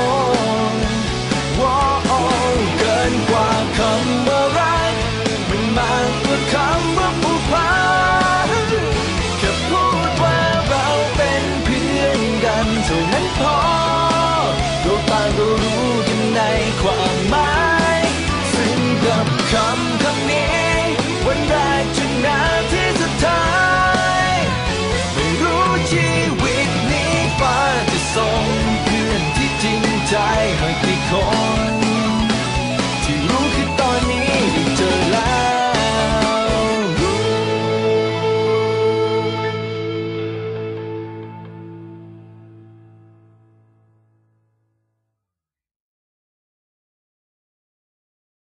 น